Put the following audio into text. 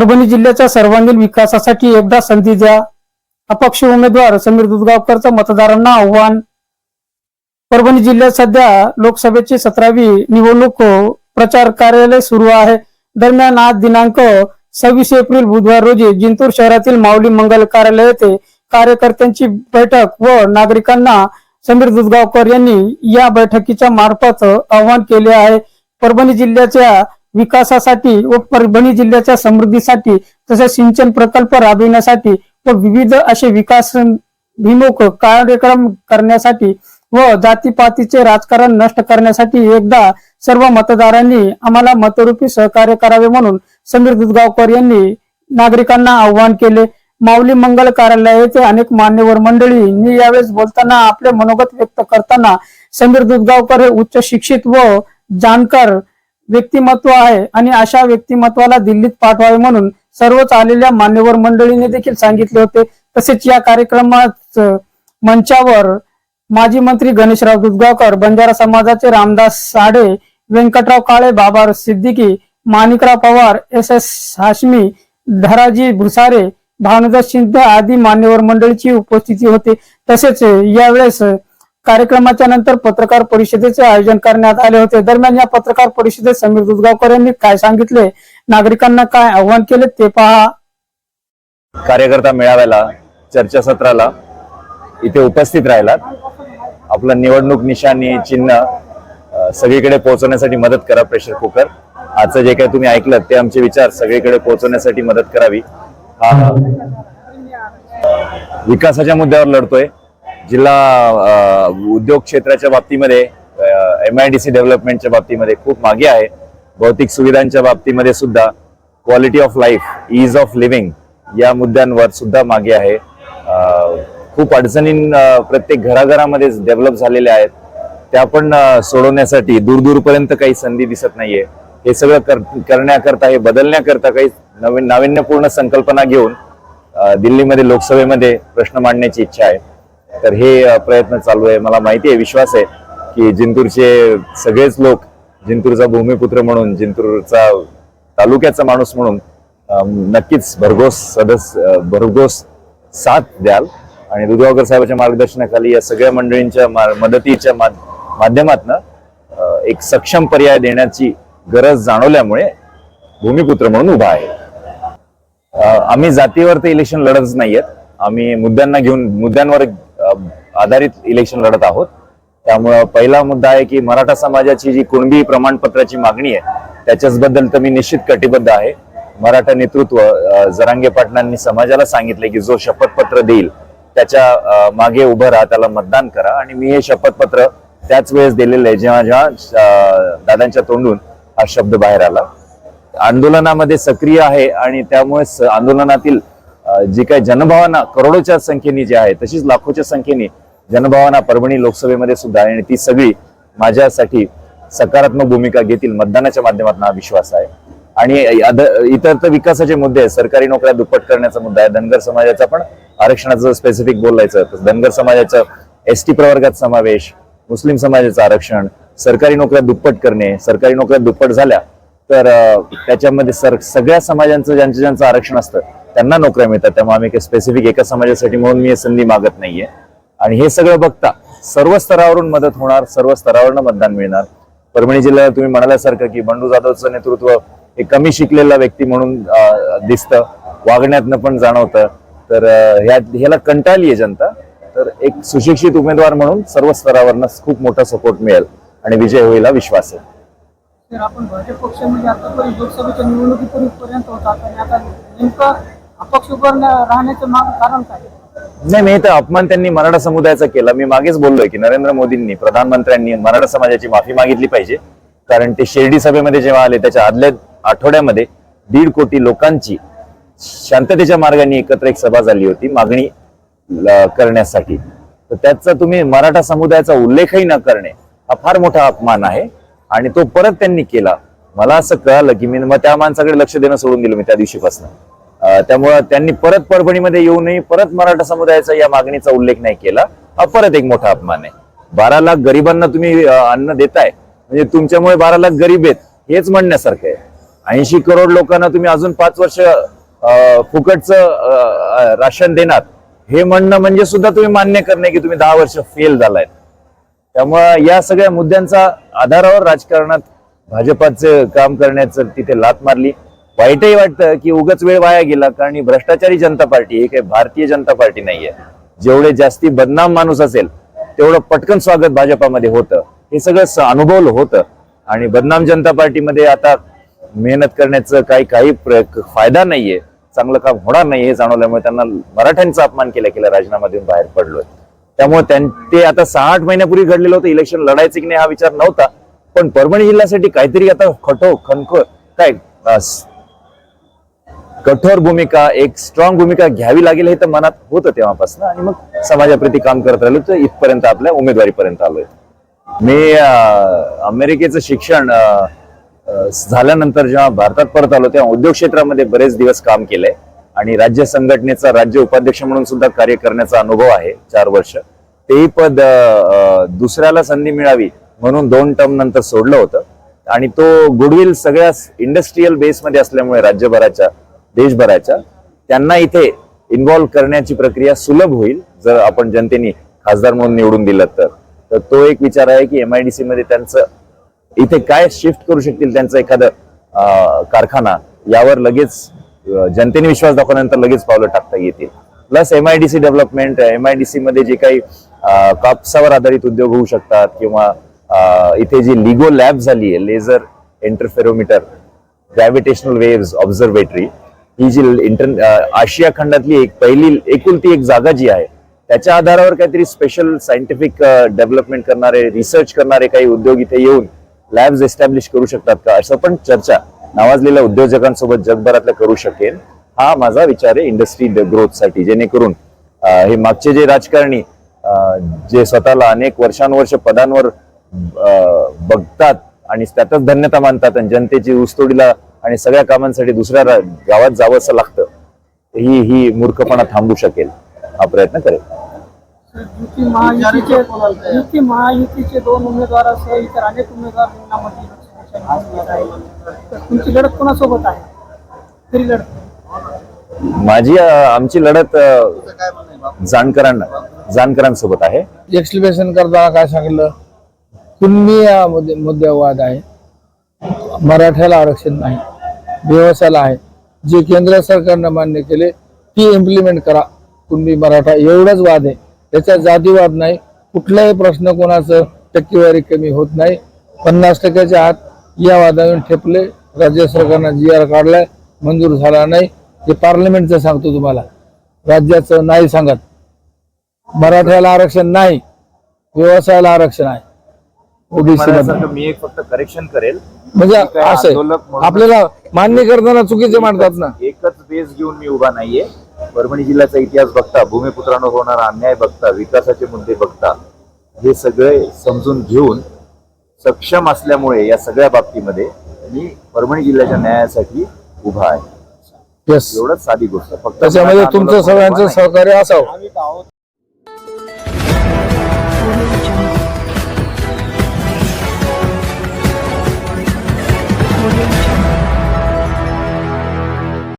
परभणी जिल्ह्याच्या सर्वांगीण विकासासाठी एकदा संधी द्या. अपक्ष उमेदवार समीर दुधगावकरचं मतदारांना आव्हान. परभणी जिल्ह्यात सध्या लोकसभेची सतरावी निवडणूक प्रचार कार्यालय सुरू आहे. दरम्यान आज दिनांक सव्वीस एप्रिल बुधवार रोजी जिंतूर शहरातील माऊली मंगल कार्यालय येथे कार्यकर्त्यांची बैठक व नागरिकांना समीर दुधगावकर यांनी या बैठकीच्या मार्फत आवाहन केले आहे. परभणी जिल्ह्याच्या विकासासाठी व परभणी जिल्ह्याच्या समृद्धीसाठी तसेच सिंचन प्रकल्प राबविण्यासाठी व विविध असे विकास विमुख कार्यक्रम करण्यासाठी व जातीपातीचे राजकारण नष्ट करण्यासाठी एकदा सर्व मतदारांनी आम्हाला मतरूपी सहकार्य करावे म्हणून समीर दुधगावकर यांनी नागरिकांना आव्हान केले. माऊली मंगल कार्यालयाचे येथे अनेक मान्यवर मंडळींनी यावेळेस बोलताना आपले मनोगत व्यक्त करताना समीर दुधगावकर हे उच्च शिक्षित व जाणकार व्यक्तिमत्व आहे आणि अशा व्यक्तिमत्वाला दिल्लीत पाठवावे म्हणून सर्वच आलेल्या मान्यवर मंडळींनी देखील सांगितले होते. तसेच या कार्यक्रमात मंचावर माजी मंत्री गणेशराव दुधगावकर बंजारा समाजाचे रामदास साडे व्यंकटराव काळे बाबा सिद्दीकी माणिकराव पवार एस एस हाशमी धराजी भुसारे भानुदास शिंदे आदी मान्यवर मंडळीची उपस्थिती होती. तसेच यावेळेस कार्यक्रमाच्या नंतर पत्रकार परिषदेचे आयोजन करण्यात आले होते. दरम्यान या पत्रकार परिषदेत समीर दुधगावकर यांनी काय सांगितले? नागरिकांना काय आव्हान केले ते पहा. कार्यकर्ता मेळाव्याला चर्चासत्राला इथे उपस्थित राहिलात. आपलं निवडणूक निशाणी चिन्ह सगळीकडे पोहोचवण्यासाठी मदत करा प्रेशर कुकर. आजचं जे काही तुम्ही ऐकलं ते आमचे विचार सगळीकडे पोहोचवण्यासाठी मदत करावी. हा. विकासाच्या मुद्द्यावर लढतोय. जिल्हा उद्योग क्षेत्राच्या बाबतीमध्ये एम आय डी सी डेव्हलपमेंटच्या बाबतीमध्ये खूप मागे आहे. भौतिक सुविधांच्या बाबतीमध्ये सुद्धा quality of life ease of living या मुद्द्यांवर सुद्धा मागे आहे. खूप अडचणी प्रत्येक घराघरामध्ये डेव्हलप झालेल्या आहेत. त्या पण सोडवण्यासाठी दूरदूरपर्यंत काही संधी दिसत नाहीये. हे सगळं कर- करण्याकरता हे बदलण्याकरता काही नवीन नाविन्यपूर्ण संकल्पना घेऊन दिल्लीमध्ये लोकसभेमध्ये प्रश्न मांडण्याची इच्छा आहे. तर हे प्रयत्न चालू आहे. मला माहिती आहे विश्वास आहे की जिंतूरचे सगळेच लोक जिंतूरचा भूमिपुत्र म्हणून जिंतूरचा तालुक्याचा माणूस म्हणून नक्कीच भरघोस सदस्य भरघोस साथ द्याल. आणि दुधगावकर साहेबांच्या मार्गदर्शनाखाली या सगळ्या मंडळींच्या मदतीच्या माध्यमातून एक सक्षम पर्याय देण्याची गरज जाणवल्यामुळे भूमिपुत्र म्हणून उभा आहे. आम्ही जातीवर ते इलेक्शन लढतच नाहीयेत. आम्ही मुद्द्यांना घेऊन मुद्द्यांवर आधारित इलेक्शन लढत आहोत. त्यामुळं पहिला मुद्दा आहे की मराठा समाजाची जी कुणबी प्रमाणपत्राची मागणी आहे त्याच्याचबद्दल तर मी निश्चित कटिबद्ध आहे. मराठा नेतृत्व जरांगे पाटलांनी समाजाला सांगितले की जो शपथपत्र देईल त्याच्यामागे उभं राहा त्याला मतदान करा. आणि मी हे शपथपत्र त्याच वेळेस दिलेलं आहे जेव्हा जेव्हा दादांच्या तोंडून हा शब्द बाहेर आला. आंदोलनामध्ये सक्रिय आहे आणि त्यामुळे आंदोलनातील जी काही जनभावना करोडोच्या संख्येने जी आहे तशीच लाखोच्या संख्येने जनभावना परभणी लोकसभेमध्ये सुद्धा आणि ती सगळी माझ्यासाठी सकारात्मक भूमिका घेतील मतदानाच्या माध्यमातून हा विश्वास आहे. आणि इतर तर विकासाचे मुद्दे आहेत. सरकारी नोकऱ्या दुप्पट करण्याचा मुद्दा आहे. धनगर समाजाचा पण आरक्षणाचं स्पेसिफिक बोलायचं तर धनगर समाजाचं एस टी प्रवर्गात समावेश मुस्लिम समाजाचं आरक्षण सरकारी नोकऱ्या दुप्पट करणे सरकारी नोकऱ्या दुप्पट झाल्या तर त्याच्यामध्ये सर सगळ्या समाजांचं ज्यांचं ज्यांचं आरक्षण असतं त्यांना नोकऱ्या मिळतात. त्यामुळे आम्ही काही स्पेसिफिक एका समाजासाठी म्हणून मी संधी मागत नाहीये. आणि हे सगळं बघता सर्व स्तरावरून मदत होणार सर्व स्तरावरून मतदान मिळणार. परभणी जिल्ह्याला तुम्ही म्हणाल्यासारखं की बंडू जाधवचं नेतृत्व हे कमी शिकलेला व्यक्ती म्हणून दिसतं. वागण्यातनं पण जाणवतं. तर ह्या ह्याला कंटाळली आहे जनता. तर एक सुशिक्षित उमेदवार म्हणून सर्व स्तरावरनं खूप मोठा सपोर्ट मिळेल आणि विजय होईल हा विश्वास आहे. तर आपण भाजप पक्ष म्हणजे आतापर्यंत लोकसभेच्या निवडणुकीपर्यंत होतात आणि आता नेमकं अपक्ष उभं राहण्याचं माग कारण काय? नाही मी तर अपमान त्यांनी मराठा समुदायाचा केला. मी मागेच बोललोय की नरेंद्र मोदींनी प्रधानमंत्र्यांनी मराठा समाजाची माफी मागितली पाहिजे. कारण ते शिर्डी सभेमध्ये जेव्हा आले त्याच्या आदल्या आठवड्यामध्ये दीड कोटी लोकांची शांततेच्या मार्गाने एकत्र एक सभा झाली होती मागणी करण्यासाठी. तर त्याचा तुम्ही मराठा समुदायाचा उल्लेखही न करणे हा फार मोठा अपमान आहे. आणि तो परत त्यांनी केला. मला असं कळालं की मी मग त्या माणसाकडे लक्ष देणं सोडून दिलं मी त्या दिवशीपासून. त्यामुळं त्यांनी परत परभणीमध्ये येऊनही परत मराठा समुदायाचा या मागणीचा उल्लेख नाही केला. हा परत एक मोठा अपमान आहे. बारा लाख गरिबांना तुम्ही अन्न देताय म्हणजे तुमच्यामुळे बारा लाख गरीब आहेत हेच म्हणण्यासारखं आहे. ऐंशी करोड लोकांना तुम्ही अजून पाच वर्ष फुकटचं राशन देणार. हे म्हणणं म्हणजे सुद्धा तुम्ही मान्य करणे की तुम्ही दहा वर्ष फेल झालाय. त्यामुळं या सगळ्या मुद्द्यांचा आधारावर राजकारणात भाजपाचं काम करण्याचं तिथे लात मारली. वाईटही वाटतं की उगाच वेळ वाया गेला कारण ही भ्रष्टाचारी जनता पार्टी ही काही भारतीय जनता पार्टी नाहीये जेवढे जास्ती बदनाम माणूस असेल तेवढं पटकन स्वागत भाजपामध्ये होतं. हे सगळं अनुभवलं होतं. आणि बदनाम जनता पार्टीमध्ये आता मेहनत करण्याचं काही काही फायदा नाहीये. चांगलं काम होणार नाही हे जाणवल्यामुळे त्यांना मराठ्यांचा अपमान केला केला राजीनामा देऊन बाहेर पडलोय. त्यामुळे त्यां- ते आता सहा आठ महिन्यापूर्वी घडलेलं होतं. इलेक्शन लढायचं की नाही हा विचार नव्हता. पण परभणी जिल्ह्यासाठी काहीतरी आता खटो खनखो काय कठोर भूमिका एक स्ट्रॉंग भूमिका घ्यावी लागेल हे तर मनात होतं तेव्हापासून. आणि मग समाजाप्रती काम करत राहिलो तर इथपर्यंत आपल्या उमेदवारीपर्यंत आलोय. मी अमेरिकेचं शिक्षण झाल्यानंतर जेव्हा भारतात परत आलो तेव्हा उद्योग क्षेत्रामध्ये बरेच दिवस काम केलंय. आणि राज्य संघटनेचा राज्य उपाध्यक्ष म्हणून सुद्धा कार्य करण्याचा अनुभव आहे चार वर्ष. तेही पद दुसऱ्याला संधी मिळावी म्हणून दोन टर्म नंतर सोडलं होतं. आणि तो गुडविल सगळ्या इंडस्ट्रीयल बेसमध्ये असल्यामुळे राज्यभराच्या देशभराच्या त्यांना इथे इन्व्हॉल्व्ह करण्याची प्रक्रिया सुलभ होईल जर आपण जनतेने खासदार म्हणून निवडून दिलं तर. तर तो एक विचार आहे की एम एमआयडीसी मध्ये त्यांचं इथे काय शिफ्ट करू शकतील त्यांचं एखादं कारखाना यावर लगेच जनतेने विश्वास दाखवल्यानंतर लगेच पावलं टाकता येतील. Plus M I D C development M MIDC मध्ये जे काही कापसावर आधारित उद्योग होऊ शकतात किंवा इथे जी लिगो लॅब झाली आहे laser interferometer gravitational waves observatory ही जी इंटर आशिया खंडातली एक पहिली एकुलती एक जागा जी आहे त्याच्या आधारावर काहीतरी स्पेशल सायंटिफिक डेव्हलपमेंट करणारे रिसर्च करणारे काही उद्योग इथे येऊन लॅब्स एस्टॅब्लिश करू शकतात का? असं पण चर्चा नावाजलेल्या उद्योजकांसोबत जगभरातल्या करू शकेल. हा माझा विचार आहे इंडस्ट्री ग्रोथसाठी जेणेकरून हे मागचे जे राजकारणी जे स्वतःला अनेक वर्षानुवर्ष पदांवर बघतात आणि त्यातच धन्यता मानतात आणि जनतेची ऊसतोडीला आणि सगळ्या कामांसाठी दुसऱ्या गावात जावं असं लागतं ही ही मूर्खपणा थांबू शकेल. हा प्रयत्न करेल. युती महायुतीचे युती महायुतीचे दोन उमेदवारासह इतर अनेक उमेदवार तुमची लढत कोणासोबत आहे? लढत. माझी आमची लढत अं, जाणकरांना जाणकरांसोबत आहे एक्सप्लेनेशन करताना काय सांगितलं? कुणबी मुद्दे मुद्द्यावाद आहे. मराठ्याला आरक्षण नाही. व्यवसायाला आहे. जे केंद्र सरकारनं मान्य केले ती इम्प्लिमेंट करा. कुणबी मराठा एवढंच वाद आहे. त्याचा जातीवाद नाही. कुठलाही प्रश्न कोणाचं टक्केवारी कमी होत नाही. पन्नास टक्क्याच्या आत या वादावरून ठेपले. राज्य सरकारनं जी आर काढलाय. मंजूर झाला नाही. हे पार्लमेंटचं सांगतो तुम्हाला. राज्याचं नाही सांगत. मराठ्याला आरक्षण नाही. व्यवसायाला आरक्षण आहे. ओबीसी मी एक फक्त करेक्शन करेल. म्हणजे असं आपल्याला मान्य करताना चुकीचे मांडतात ना. एकच बेस घेऊन मी उभा नाहीये. परभणी जिल्ह्याचा इतिहास बघता भूमिपुत्रांवर होणारा अन्याय बघता विकासाचे मुद्दे बघता हे सगळे समजून घेऊन सक्षम असल्यामुळे या सगळ्या बाबतीमध्ये मी परभणी जिल्ह्याच्या न्यायासाठी उभा आहे. येस एवढंच साधी गोष्ट. फक्त त्याच्यामध्ये तुमचं सगळ्यांचं. सहकार्य असावं.